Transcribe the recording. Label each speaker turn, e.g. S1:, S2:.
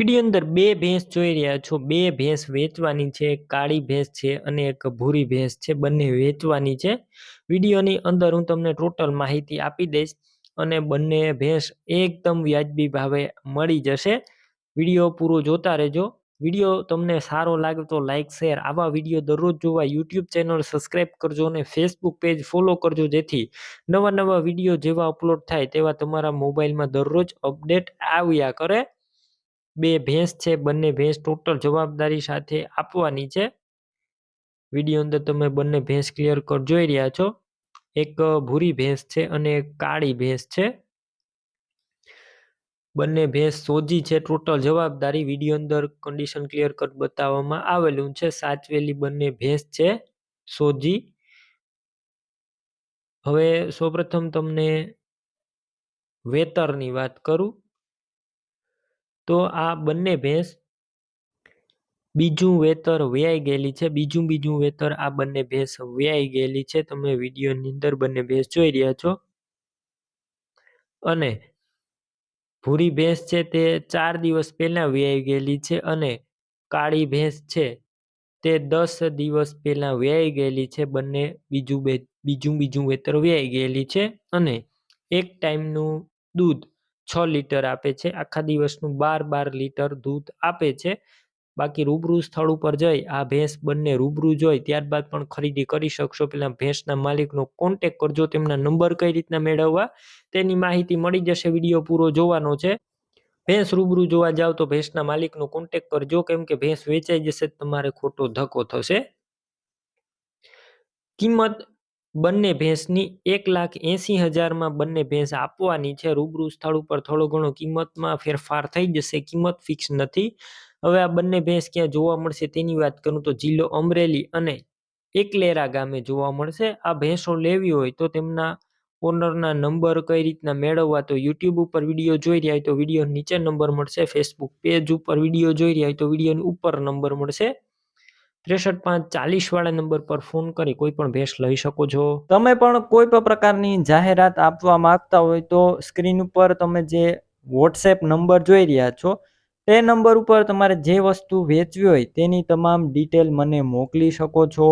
S1: Video અંદર બે ભેંસ જોઈ રહ્યા છો. બે ભેંસ વેચવાની છે, કાળી ભેંસ છે અને એક ભૂરી ભેંસ છે. બંને વેચવાની છે. વિડીયોની અંદર હું તમને ટોટલ માહિતી આપી દઈશ અને બંને ભેંસ એકદમ વ્યાજબી ભાવે મળી જશે. વીડિયો પૂરો જોતા રહેજો. વીડિયો તમને સારો લાગે તો લાઇક શેર આવા વીડિયો દરરોજ જોવા યુટ્યુબ ચેનલ સબસ્ક્રાઈબ કરજો અને ફેસબુક પેજ ફોલો કરજો જેથી નવા નવા વીડિયો જેવા અપલોડ થાય તેવા તમારા મોબાઈલમાં દરરોજ અપડેટ આવ્યા કરે. બે ભેંસ છે, બંને ભેંસ ટોટલ જવાબદારી સાથે આપવાની છે. વીડિયો અંદર તમે બંને ભેંસ ક્લિયર કર, જોઈ રહ્યા છો. એક ભૂરી ભેંસ છે અને એક કાળી ભેંસ છે. બંને ભેંસ સોજી છે ટોટલ જવાબદારી વીડિયો અંદર કન્ડિશન ક્લિયર કટ બતાવવામાં આવેલું છે. સાચવેલી બંને ભેંસ છે, સોજી. હવે સૌપ્રથમ તમને વેતરની વાત કરું. તો આ બંને ભેંસ બીજું વેતર વ્યાઈ ગયેલી છે. બીજું બીજું વેતર આ બંને ભેંસ વ્યાઈ ગયેલી છે. તમે વિડીયોની અંદર બંને ભેંસ જોઈ રહ્યા છો. અને ભૂરી ભેંસ છે તે ચાર દિવસ પહેલા વ્યાઈ ગયેલી છે અને કાળી ભેંસ છે તે દસ દિવસ પહેલા વ્યાઈ ગયેલી છે. બંને બીજું બીજું બીજું વેતર વ્યાઈ ગયેલી છે અને એક ટાઈમનું દૂધ છ લીટર આપે છે. આખા દિવસનું બાર બાર લીટર દૂધ આપે છે. બાકી રૂબરૂ સ્થળ ઉપર જઈ, આ ભેંસ બંને રૂબરૂ જોઈ, ત્યારબાદ પણ ખરીદી કરી શકશો. પેલા ભેંસના માલિકનો કોન્ટેક કરજો, તેમના નંબર કઈ રીતના મેળવવા, તેની માહિતી મળી જશે. વીડિયો પૂરો જોવાનો છે. ભેંસ રૂબરૂ જોવા જાવ તો ભેંસના માલિકનો કોન્ટેક કરજો, કેમ કે ભેંસ વેચાઈ જશે, તમારે ખોટો ધક્કો થશે. કિંમત બંને ભેંસની એક લાખ એંસી હજારમાં બંને ભેંસ આપવાની છે. રૂબરૂ સ્થળ ઉપર થોડો ઘણો કિંમતમાં ફેરફાર થઈ જશે. કિંમત ફિક્સ નથી. હવે આ બંને ભેંસ ક્યાં જોવા મળશે તેની વાત કરું તો જિલ્લો અમરેલી અને એકલેરા ગામે જોવા મળશે. આ ભેંસો લેવી હોય તો તેમના ઓનરના નંબર કઈ રીતના મેળવવા તો યુટ્યુબ ઉપર વીડિયો જોઈ રહ્યા હોય તો વીડિયો નીચે નંબર મળશે. ફેસબુક પેજ ઉપર વીડિયો જોઈ રહ્યા હોય તો વિડીયોની ઉપર નંબર મળશે. ત્રેસઠ પાંચ ચાલીસ વાળા નંબર પર ફોન કરી કોઈ પણ ભેસ લઈ શકો છો.
S2: તમે પણ કોઈ પણ પ્રકારની જાહેરાત આપવા માંગતા હોય તો સ્ક્રીન ઉપર તમે જે વોટ્સએપ નંબર જોઈ રહ્યા છો, તે નંબર ઉપર તમારે જે વસ્તુ વેચવી હોય તેની તમામ ડિટેલ મને મોકલી શકો છો.